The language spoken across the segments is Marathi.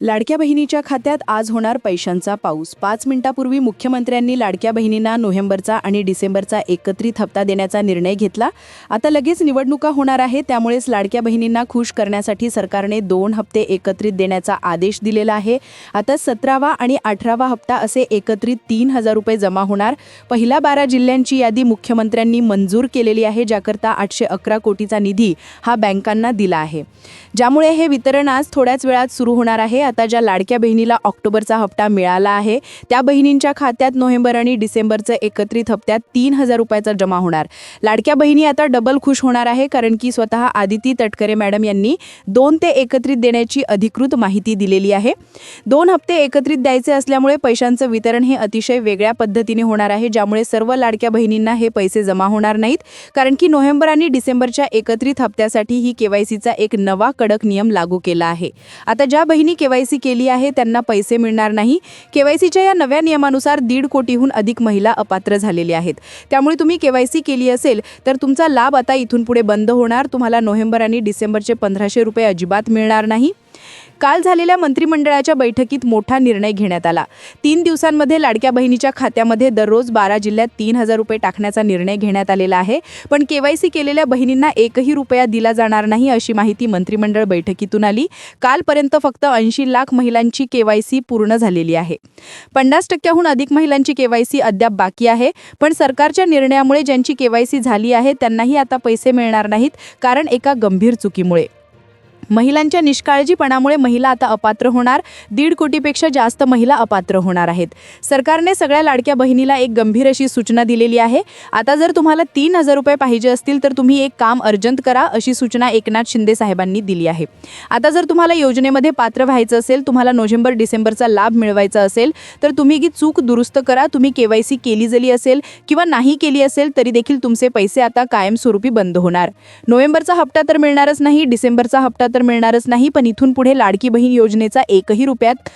लाडक्या बहिणीच्या खात्यात आज होणार पैशांचा पाऊस. पाच मिनिटापूर्वी मुख्यमंत्र्यांनी लाडक्या बहिणींना नोव्हेंबरचा आणि डिसेंबरचा एकत्रित हप्ता देण्याचा निर्णय घेतला. आता लगेच निवडणुका होणार आहे त्यामुळेच लाडक्या बहिणींना खुश करण्यासाठी सरकारने दोन हप्ते एकत्रित देण्याचा आदेश दिलेला आहे. आता सतरावा आणि अठरावा हप्ता असे एकत्रित तीन हजार रुपये जमा होणार. पहिल्या बारा जिल्ह्यांची यादी मुख्यमंत्र्यांनी मंजूर केलेली आहे ज्याकरता आठशे अकरा कोटीचा निधी हा बँकांना दिला आहे. ज्यामुळे हे वितरण आज थोड्याच वेळात सुरू होणार आहे. आता ज्या लाडक्या बहिणीला ऑक्टोबरचा हप्ता मिळाला आहे त्या बहिणींच्या खात्यात नोव्हेंबर आणि डिसेंबरचं एकत्रित हप्त्यात तीन हजार रुपयाचा जमा होणार. लाडक्या बहिणी आता डबल खुश होणार आहे कारण की स्वतः आदिती तटकरे मॅडम यांनी दोन ते एकत्रित देण्याची अधिकृत माहिती दिलेली आहे. दोन हप्ते एकत्रित द्यायचे असल्यामुळे पैशांचं वितरण हे अतिशय वेगळ्या पद्धतीने होणार आहे ज्यामुळे सर्व लाडक्या बहिणींना हे पैसे जमा होणार नाहीत कारण की नोव्हेंबर आणि डिसेंबरच्या एकत्रित हप्त्यासाठी ही केवायसीचा एक नवा कडक नियम लागू केला आहे. आता ज्या बहिणी केवाय केवायसी केली आहे त्यांना पैसे मिळणार नाही. केवायसीच्या या नव्या नियमानुसार दीड कोटीहून अधिक महिला अपात्र झालेल्या आहेत. त्यामुळे तुम्ही केवायसी केली असेल तर तुमचा लाभ आता इथून पुढे बंद होणार. तुम्हाला नोव्हेंबर आणि डिसेंबरचे पंधराशे रुपये अजिबात मिळणार नाही. काल झालेल्या मंत्रिमंडळाच्या बैठकीत मोठा निर्णय घेण्यात आला. तीन दिवसांमध्ये लाडक्या बहिणीच्या खात्यामध्ये दररोज बारा जिल्ह्यात तीन हजार रुपये टाकण्याचा निर्णय घेण्यात आलेला आहे. पण केवायसी केलेल्या बहिणींना एकही रुपया दिला जाणार नाही अशी माहिती मंत्रिमंडळ बैठकीतून आली. कालपर्यंत फक्त ऐंशी लाख महिलांची केवायसी पूर्ण झालेली आहे. पन्नास टक्क्याहून अधिक महिलांची केवायसी अद्याप बाकी आहे. पण सरकारच्या निर्णयामुळे ज्यांची केवायसी झाली आहे त्यांनाही आता पैसे मिळणार नाहीत कारण एका गंभीर चुकीमुळे. महिलांच्या निष्काळजीपणामुळे महिला आता अपात्र होणार. दीड कोटीपेक्षा जास्त महिला अपात्र होणार आहेत. सरकारने सगळ्या लाडक्या बहिणीला एक गंभीर अशी सूचना दिलेली आहे. आता जर तुम्हाला तीन हजार रुपये पाहिजे असतील तर तुम्ही एक काम अर्जंट करा अशी सूचना एकनाथ शिंदे साहेबांनी दिली आहे. आता जर तुम्हाला योजनेमध्ये पात्र व्हायचं असेल तुम्हाला नोव्हेंबर डिसेंबरचा लाभ मिळवायचा असेल तर तुम्ही ही चूक दुरुस्त करा. तुम्ही केवायसी केली जरी असेल किंवा नाही केली असेल तरी देखील तुमचे पैसे आता कायमस्वरूपी बंद होणार. नोव्हेंबरचा हप्ता तर मिळणारच नाही डिसेंबरचा हप्ता तर मिळणारच नाही पण इथून पुढे लाडकी बहीण योजनेचा एकही रुपयात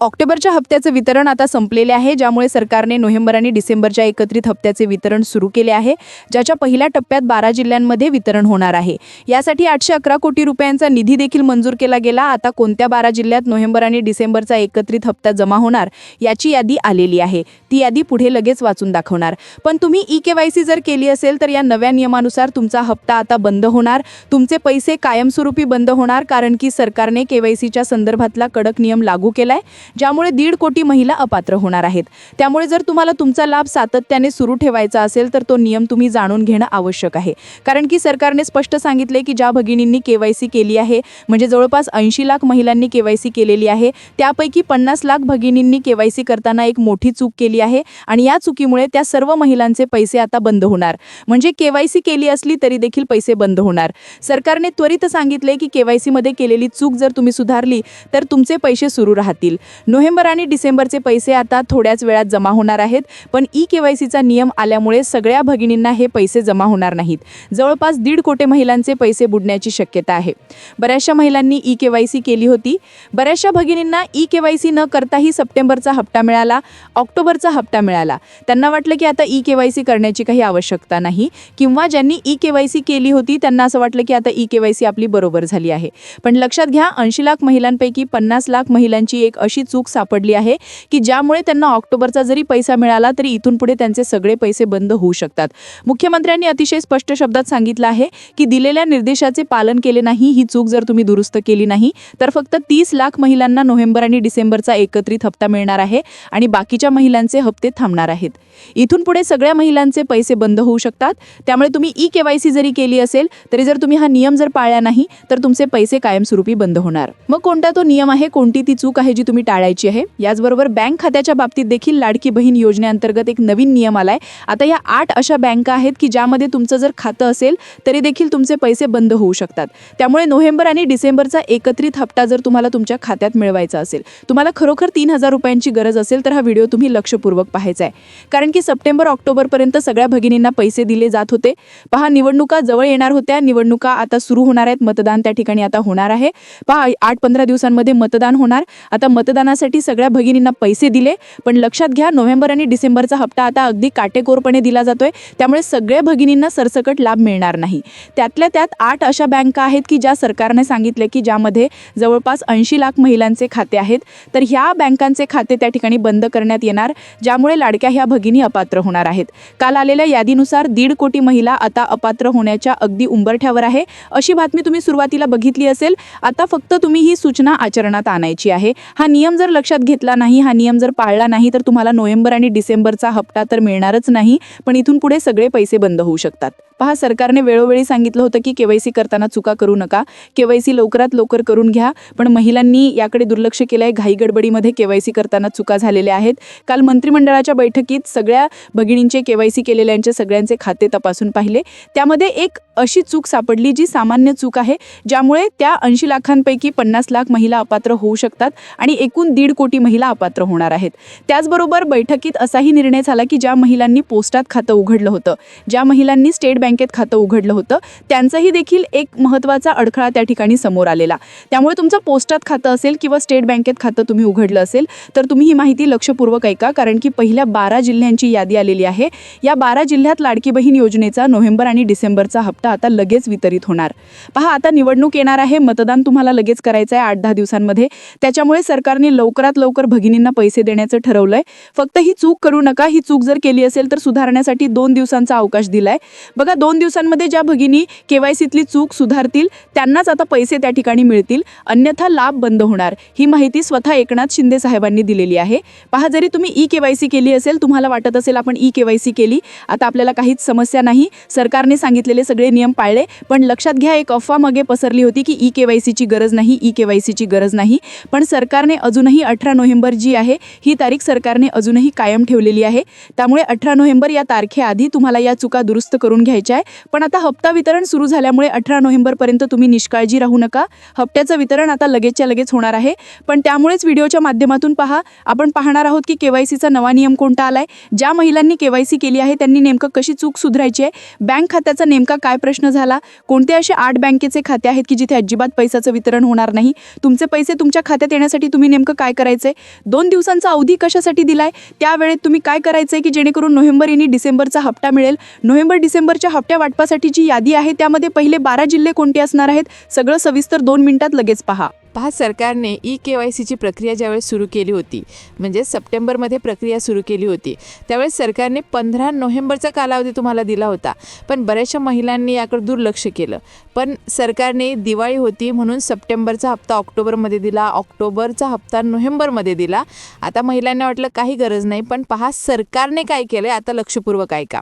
ऑक्टोबरच्या हप्त्याचं वितरण आता संपलेले आहे ज्यामुळे सरकारने नोव्हेंबर आणि डिसेंबरच्या एकत्रित हप्त्याचे वितरण सुरू केले आहे ज्याच्या पहिल्या टप्प्यात बारा जिल्ह्यांमध्ये वितरण होणार आहे. यासाठी आठशे अकरा कोटी रुपयांचा निधी देखील मंजूर केला गेला. आता कोणत्या बारा जिल्ह्यात नोव्हेंबर आणि डिसेंबरचा एकत्रित हप्ता जमा होणार याची यादी आलेली आहे. ती यादी पुढे लगेच वाचून दाखवणार. पण तुम्ही ई के वाय सी जर केली असेल तर या नव्या नियमानुसार तुमचा हप्ता आता बंद होणार. तुमचे पैसे कायमस्वरूपी बंद होणार कारण की सरकारने के वाय सीच्या संदर्भातला कडक नियम लागू केलाय. ज्यामुळे दीड कोटी महिला अपात्र होणार आहेत. त्यामुळे जर तुम्हाला तुमचा लाभ सातत्याने सुरू ठेवायचा असेल तर तो नियम तुम्ही जाणून घेणं आवश्यक आहे. कारण की सरकारने स्पष्ट सांगितले की ज्या भगिनींनी केवायसी केली आहे म्हणजे जवळपास ऐंशी लाख महिलांनी केवायसी केलेली आहे त्यापैकी पन्नास लाख भगिनींनी केवायसी करताना एक मोठी चूक केली आहे आणि या चुकीमुळे त्या सर्व महिलांचे पैसे आता बंद होणार. म्हणजे केवायसी केली असली तरी देखील पैसे बंद होणार. सरकारने त्वरित सांगितले की केवायसीमध्ये केलेली चूक जर तुम्ही सुधारली तर तुमचे पैसे सुरू राहतील. नोव्हेंबर आणि डिसेंबरचे पैसे आता थोड्याच वेळात जमा होणार आहेत पण ई के वाय सीचा नियम आल्यामुळे सगळ्या भगिनींना हे पैसे जमा होणार नाहीत. जवळपास दीड कोटी महिलांचे पैसे बुडण्याची शक्यता आहे. बऱ्याचशा महिलांनी ई के वाय सी केली होती. बऱ्याचशा भगिनींना ई के वाय सी न करताही सप्टेंबरचा हप्ता मिळाला ऑक्टोबरचा हप्ता मिळाला. त्यांना वाटलं की आता ई के वाय सी करण्याची काही आवश्यकता नाही. किंवा ज्यांनी ई के वाय सी केली होती त्यांना असं वाटलं की आता ई के वाय सी आपली बरोबर झाली आहे. पण लक्षात घ्या ऐंशी लाख महिलांपैकी पन्नास लाख महिलांची एक अशी चूक सापडली आहे की ज्यामुळे त्यांना ऑक्टोबरचा जरी पैसा मिळाला तरी इथून पुढे त्यांचे सगळे पैसे बंद होऊ शकतात. मुख्यमंत्र्यांनी अतिशय स्पष्ट शब्दात सांगितलं आहे की दिलेल्या निर्देशाचे पालन केले नाही ही चूक जर तुम्ही दुरुस्त केली नाही तर फक्त तीस लाख महिलांना नोव्हेंबर आणि डिसेंबरचा एकत्रित हप्ता मिळणार आहे आणि बाकीच्या महिलांचे हप्ते थांबणार आहेत. इथून पुढे सगळ्या महिलांचे पैसे बंद होऊ शकतात. त्यामुळे तुम्ही ई के वाय सी जरी केली असेल तरी जर तुम्ही हा नियम जर पाळला नाही तर तुमचे पैसे कायमस्वरूपी बंद होणार. मग कोणता तो नियम आहे? कोणती ती चूक आहे जी तुम्ही टाळायची आहे. याचबरोबर बँक खात्याच्या बाबतीत देखील लाडकी बहीण योजनेअंतर्गत एक नवीन नियम आलाय. आता या आठ अशा बँका आहेत की ज्यामध्ये तुमचं जर खातं असेल तरी देखील तुमचे पैसे बंद होऊ शकतात. त्यामुळे नोव्हेंबर आणि डिसेंबरचा एकत्रित हप्ता जर तुम्हाला तुमच्या खात्यात मिळवायचा असेल तुम्हाला खरोखर तीन हजार रुपयांची गरज असेल तर हा व्हिडिओ तुम्ही लक्षपूर्वक पाहायचा आहे. कारण की सप्टेंबर ऑक्टोबरपर्यंत सगळ्या भगिनींना पैसे दिले जात होते. पहा निवडणुका जवळ येणार होत्या. निवडणुका आता सुरू होणार आहेत. मतदान त्या ठिकाणी आता होणार आहे. पहा आठ पंधरा दिवसांमध्ये मतदान होणार. आता मतदान मतदानासाठी सगळ्या भगिनींना पैसे दिले. पण लक्षात घ्या नोव्हेंबर आणि डिसेंबरचा हप्ता आता अगदी काटेकोरपणे दिला जातोय. त्यामुळे सगळ्या भगिनींना सरसकट लाभ मिळणार नाही. त्यातल्या त्यात आठ अशा बँका आहेत की ज्या सरकारने सांगितले की ज्यामध्ये जवळपास ऐंशी लाख महिलांचे खाते आहेत. तर ह्या बँकांचे खाते त्या ठिकाणी बंद करण्यात येणार ज्यामुळे लाडक्या ह्या भगिनी अपात्र होणार आहेत. काल आलेल्या यादीनुसार दीड कोटी महिला आता अपात्र होण्याच्या अगदी उंबरठ्यावर आहे. अशी बातमी तुम्ही सुरुवातीला बघितली असेल. आता फक्त तुम्ही ही सूचना आचरणात आणायची आहे. हा नियम नियम जर लक्षात घेतला नाही हा नियम जर पाळला नाही तर तुम्हाला नोव्हेंबर आणि डिसेंबरचा हप्ता तर मिळणारच नाही पण इथून पुढे सगळे पैसे बंद होऊ शकतात. पहा सरकारने वेळोवेळी सांगितलं होतं की केवायसी करताना चुका करू नका. केवायसी लवकरात लवकर करून घ्या. पण महिलांनी याकडे दुर्लक्ष केलं आहे घाई गडबडीमध्ये केवायसी करताना चुका झालेल्या आहेत. काल मंत्रिमंडळाच्या बैठकीत सगळ्या भगिनींचे केवायसी केलेल्यांचे सगळ्यांचे खाते तपासून पाहिले. त्यामध्ये एक अशी चूक सापडली जी सामान्य चूक आहे ज्यामुळे त्या ऐंशी लाखांपैकी पन्नास लाख महिला अपात्र होऊ शकतात आणि एकूण दीड कोटी महिला अपात्र होणार आहेत. त्याचबरोबर बैठकीत असाही निर्णय झाला की ज्या महिलांनी पोस्टात खातं उघडलं होतं ज्या महिलांनी स्टेट बँकेत खातं उघडलं होतं. त्यांचंही देखील एक महत्त्वाचा अडथळा त्या ठिकाणी समोर आलेला. त्यामुळे तुमचं पोस्टात खातं असेल किंवा स्टेट बँकेत खातं तुम्ही उघडलं असेल तर तुम्ही ही माहिती लक्षपूर्वक ऐका कारण की पहिल्या बारा जिल्ह्यांची यादी आलेली आहे. या बारा जिल्ह्यात लाडकी बहीण योजनेचा नोव्हेंबर आणि डिसेंबरचा हप्ता आता लगेच वितरित होणार. पहा आता निवडणूक येणार आहे मतदान तुम्हाला लगेच करायचं आहे आठ दहा दिवसांमध्ये. त्याच्यामुळे सरकारने लवकरात लवकर भगिनींना पैसे देण्याचं ठरवलंय. फक्त ही चूक करू नका ही चूक जर केली असेल तर सुधारण्यासाठी दोन दिवसांचा अवकाश दिलाय. बघा दोन दिवसांमध्ये ज्या भगिनी केवायसीतली चूक सुधारतील त्यांनाच आता पैसे त्या ठिकाणी मिळतील. अन्यथा लाभ बंद होणार. ही माहिती स्वतः एकनाथ शिंदे साहेबांनी दिलेली आहे. पहा जरी तुम्ही ई केवायसी केली असेल तुम्हाला वाटत असेल आपण ई केवायसी केली. आता आपल्याला काहीच समस्या नाही. सरकारने सांगितलेले सगळे नियम पाळले. पण लक्षात घ्या एक अफवा मागे पसरली होती की ई केवायसीची गरज नाही ई केवायसीची गरज नाही. पण सरकारने अजूनही अठरा नोव्हेंबर जी आहे ही तारीख सरकारने अजूनही कायम ठेवलेली आहे. त्यामुळे अठरा नोव्हेंबर या तारखेआधी तुम्हाला या चुका दुरुस्त करून घ्यायच्या आहे. पण आता हप्ता वितरण सुरू झाल्यामुळे अठरा नोव्हेंबरपर्यंत तुम्ही निष्काळजी राहू नका. हप्त्याचं वितरण आता लगेचच्या लगेच होणार आहे. पण त्यामुळेच व्हिडिओच्या माध्यमातून पहा. आपण पाहणार आहोत की केवायसीचा नवा नियम कोणता आला आहे ज्या महिलांनी केवायसी केली आहे त्यांनी नेमकं कशी चूक सुधारायची आहे? बँक खात्याचा नेमका काय प्रश्न झाला? कोणते असे आठ बँकेचे खाते आहेत की जिथे अजिबात पैशाचं वितरण होणार नाही? तुमचे पैसे तुमच्या खात्यात येण्यासाठी तुम्ही नेमकं काय करायचंय? दोन दिवसांचा अवधी कशासाठी दिलाय? त्यावेळेत तुम्ही काय करायचंय की जेणेकरून नोव्हेंबर आणि डिसेंबरचा हप्ता मिळेल? नोव्हेंबर डिसेंबरच्या हप्त्या वाटपासाठी जी यादी आहे त्यामध्ये पहिले बारा जिल्हे कोणते असणार आहेत? सगळं सविस्तर दोन मिनिटात लगेच पहा. पहा सरकारने ई के वाय सीची प्रक्रिया ज्यावेळेस सुरू केली होती म्हणजे सप्टेंबरमध्ये प्रक्रिया सुरू केली होती त्यावेळेस सरकारने पंधरा नोव्हेंबरचा कालावधी तुम्हाला दिला होता पण बऱ्याचशा महिलांनी याकडे दुर्लक्ष केलं. पण सरकारने दिवाळी होती म्हणून सप्टेंबरचा हप्ता ऑक्टोबरमध्ये दिला ऑक्टोबरचा हप्ता नोव्हेंबरमध्ये दिला. आता महिलांना वाटलं काही गरज नाही पण पहा सरकारने काय केलं आहे आता लक्षपूर्वक ऐका.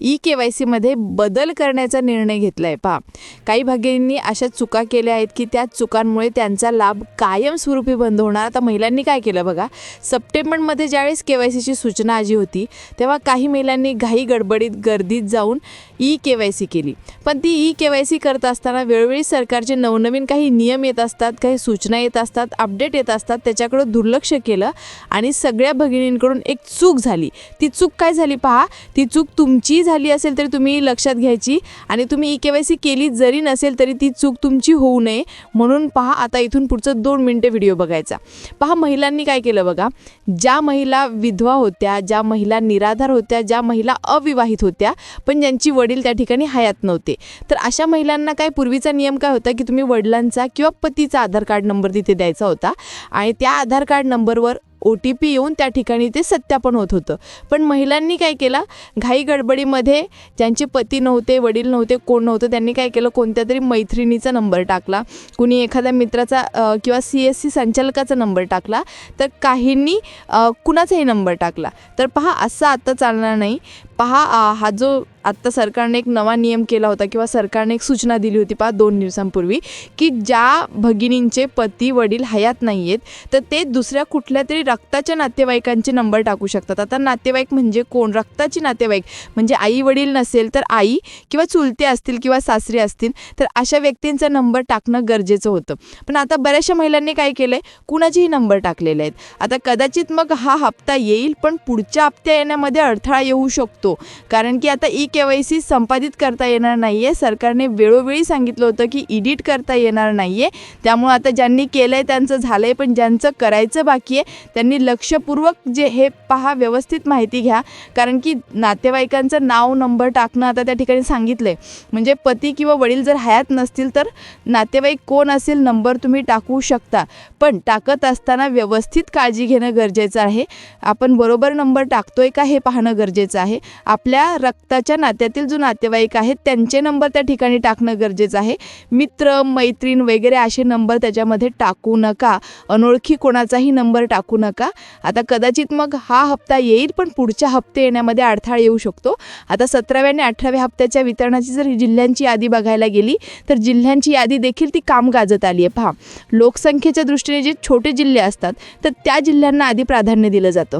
ई के वाय सीमध्ये बदल करण्याचा निर्णय घेतला आहे पहा. काही भगिनींनी अशा चुका केल्या आहेत की त्या चुकांमुळे त्यांचा लाभ कायमस्वरूपी बंद होणार. आता महिलांनी काय केलं बघा सप्टेंबरमध्ये ज्यावेळेस के वाय सीची सूचना आजी होती तेव्हा काही महिलांनी घाई गडबडीत गर्दीत जाऊन ई के वाय सी केली. पण ती ई के वाय सी करत असताना वेळोवेळी सरकारचे नवनवीन काही नियम येत असतात काही सूचना येत असतात अपडेट येत असतात त्याच्याकडं दुर्लक्ष केलं आणि सगळ्या भगिनींकडून एक चूक झाली. ती चूक काय झाली पहा? ती चूक तुमची झाली असेल तरी तुम्ही लक्षात घ्यायची आणि तुम्ही ई के वाय सी केली जरी नसेल तरी ती चूक तुमची होऊ नये. म्हणून पहा आता इथून पुढचं दोन मिनटं व्हिडिओ बघायचा. पहा महिलांनी काय केलं बघा? ज्या महिला विधवा होत्या ज्या महिला निराधार होत्या ज्या महिला अविवाहित होत्या पण ज्यांची वडील वडील त्या ठिकाणी हयात नव्हते. तर अशा महिलांना काय पूर्वीचा नियम काय होता की तुम्ही वडिलांचा किंवा पतीचा आधार कार्ड नंबर तिथे द्यायचा होता आणि त्या आधार कार्ड नंबरवर ओ टी पी येऊन त्या ठिकाणी ते सत्यापन होत होतं. पण महिलांनी काय केलं? घाई गडबडीमध्ये ज्यांचे पती नव्हते वडील नव्हते कोण नव्हतं त्यांनी काय केलं? कोणत्या तरी मैत्रिणीचा नंबर टाकला कुणी एखाद्या मित्राचा किंवा सी एस सी संचालकाचा नंबर टाकला तर काहींनी कुणाचाही नंबर टाकला. तर पहा असं आता चालणार नाही. पहा हा जो आत्ता सरकारने एक नवा नियम केला होता किंवा सरकारने एक सूचना दिली होती पहा दोन दिवसांपूर्वी की ज्या भगिनींचे पती वडील हयात नाही आहेत तर ते दुसऱ्या कुठल्या तरी रक्ताच्या नातेवाईकांचे नंबर टाकू शकतात. आता नातेवाईक म्हणजे कोण? रक्ताची नातेवाईक. म्हणजे आई वडील नसेल तर आई किंवा चुलते असतील किंवा सासरे असतील तर अशा व्यक्तींचा नंबर टाकणं गरजेचं होतं. पण आता बऱ्याचशा महिलांनी काय केलं आहे कुणाचेही नंबर टाकलेले आहेत. आता कदाचित मग हा हप्ता येईल पण पुढच्या हप्त्या येण्यामध्ये अडथळा येऊ शकतो. होतो कारण की आता ई के वाय सी संपादित करता येणार नाही आहे सरकारने वेळोवेळी सांगितलं होतं की इडिट करता येणार नाही आहे त्यामुळं आता ज्यांनी केलं आहे त्यांचं झालं आहे पण ज्यांचं करायचं बाकी आहे त्यांनी लक्षपूर्वक जे हे पहा व्यवस्थित माहिती घ्या. कारण की नातेवाईकांचं नाव नंबर टाकणं आता त्या ठिकाणी सांगितलं आहे म्हणजे पती किंवा वडील जर हयात नसतील तर नातेवाईक कोण असेल नंबर तुम्ही टाकू शकता. पण टाकत असताना व्यवस्थित काळजी घेणं गरजेचं आहे. आपण बरोबर नंबर टाकतोय का हे पाहणं गरजेचं आहे. आपल्या रक्ताच्या नात्यातील जो नातेवाईक आहेत त्यांचे नंबर त्या ठिकाणी टाकणं गरजेचं आहे. मित्र मैत्रीण वगैरे असे नंबर त्याच्यामध्ये टाकू नका. अनोळखी कोणाचाही नंबर टाकू नका. आता कदाचित मग हा हप्ता येईल पण पुढच्या हप्ते येण्यामध्ये अडथळा येऊ शकतो. आता सतराव्या आणि अठराव्या हप्त्याच्या वितरणाची जर जिल्ह्यांची यादी बघायला गेली तर जिल्ह्यांची यादी देखील ती काम गाजत आली आहे. पहा लोकसंख्येच्या दृष्टीने जे छोटे जिल्हे असतात तर त्या जिल्ह्यांना आधी प्राधान्य दिलं जातं.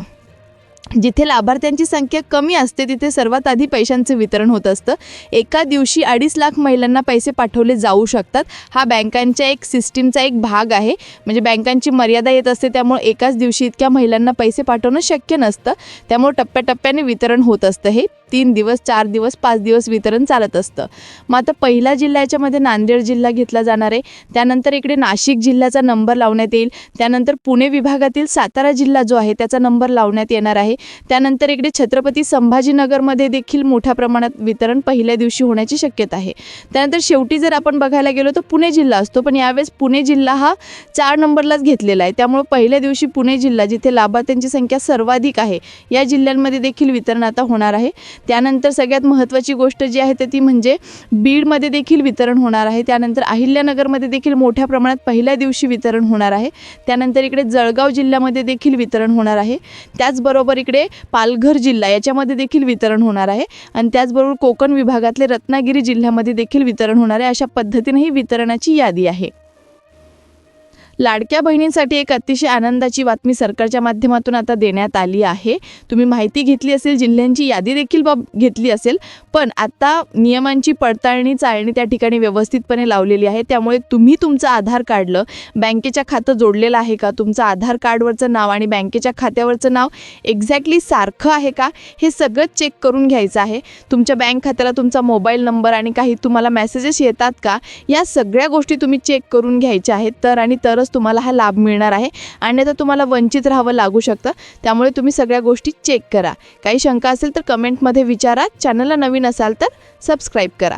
जिथे लाभार्थ्यांची संख्या कमी असते तिथे सर्वात आधी पैशांचं वितरण होत असतं. एका दिवशी अडीच लाख महिलांना पैसे पाठवले जाऊ शकतात. हा बँकांच्या एक सिस्टीमचा एक भाग आहे. म्हणजे बँकांची मर्यादा येत असते त्यामुळे एकाच दिवशी इतक्या महिलांना पैसे पाठवणं शक्य नसतं. त्यामुळे टप्प्याटप्प्याने वितरण होत असतं हे. तीन दिवस चार दिवस पाच दिवस वितरण चालत असतं. मग आता पहिला जिल्हा याच्यामध्ये नांदेड जिल्हा घेतला जाणार आहे. त्यानंतर इकडे नाशिक जिल्ह्याचा नंबर लावण्यात येईल. त्यानंतर पुणे विभागातील सातारा जिल्हा जो आहे त्याचा नंबर लावण्यात येणार आहे. त्यानंतर इकडे छत्रपती संभाजीनगरमध्ये देखील मोठ्या प्रमाणात वितरण पहिल्या दिवशी होण्याची शक्यता आहे. त्यानंतर शेवटी जर आपण बघायला गेलो तर पुणे जिल्हा असतो. पण यावेळेस पुणे जिल्हा हा चार नंबरलाच घेतलेला आहे. त्यामुळे पहिल्या दिवशी पुणे जिल्हा जिथे लाभार्थ्यांची संख्या सर्वाधिक आहे या जिल्ह्यांमध्ये देखील वितरण आता होणार आहे. त्यानंतर सगळ्यात महत्त्वाची गोष्ट जी आहे तर ती म्हणजे बीडमध्ये देखील वितरण होणार आहे. त्यानंतर अहिल्यानगरमध्ये देखील मोठ्या प्रमाणात पहिल्या दिवशी वितरण होणार आहे. त्यानंतर इकडे जळगाव जिल्ह्यामध्ये देखील वितरण होणार आहे. त्याचबरोबर इकडे पालघर जिल्हा याच्यामध्ये देखील वितरण होणार आहे. आणि त्याचबरोबर कोकण विभागातले रत्नागिरी जिल्ह्यामध्ये देखील वितरण होणार आहे. अशा पद्धतीने ही वितरणाची यादी आहे. लाडक्या बहिणींसाठी एक अतिशय आनंदाची बातमी सरकारच्या माध्यमातून आता देण्यात आली आहे. तुम्ही माहिती घेतली असेल जिल्ह्यांची यादी देखील बाब घेतली असेल पण आता नियमांची पडताळणी चाळणी त्या ठिकाणी व्यवस्थितपणे लावलेली आहे. त्यामुळे तुम्ही तुमचं आधार काढलं. बँकेच्या खातं जोडलेलं आहे का? तुमचं आधार कार्डवरचं नाव आणि बँकेच्या खात्यावरचं नाव एक्झॅक्टली सारखं आहे का? हे सगळं चेक करून घ्यायचं आहे. तुमच्या बँक खात्याला तुमचा मोबाईल नंबर आणि काही तुम्हाला मेसेजेस येतात का? या सगळ्या गोष्टी तुम्ही चेक करून घ्यायच्या आहेत. तर आणि तरच तुम्हाला हा लाभ मिळणार आहे. आणि आता तुम्हाला वंचित राहावं लागू शकतं. त्यामुळे तुम्ही सगळ्या गोष्टी चेक करा. काही शंका असेल तर कमेंटमध्ये विचारा. चॅनलला नवीन असाल तर सबस्क्राईब करा.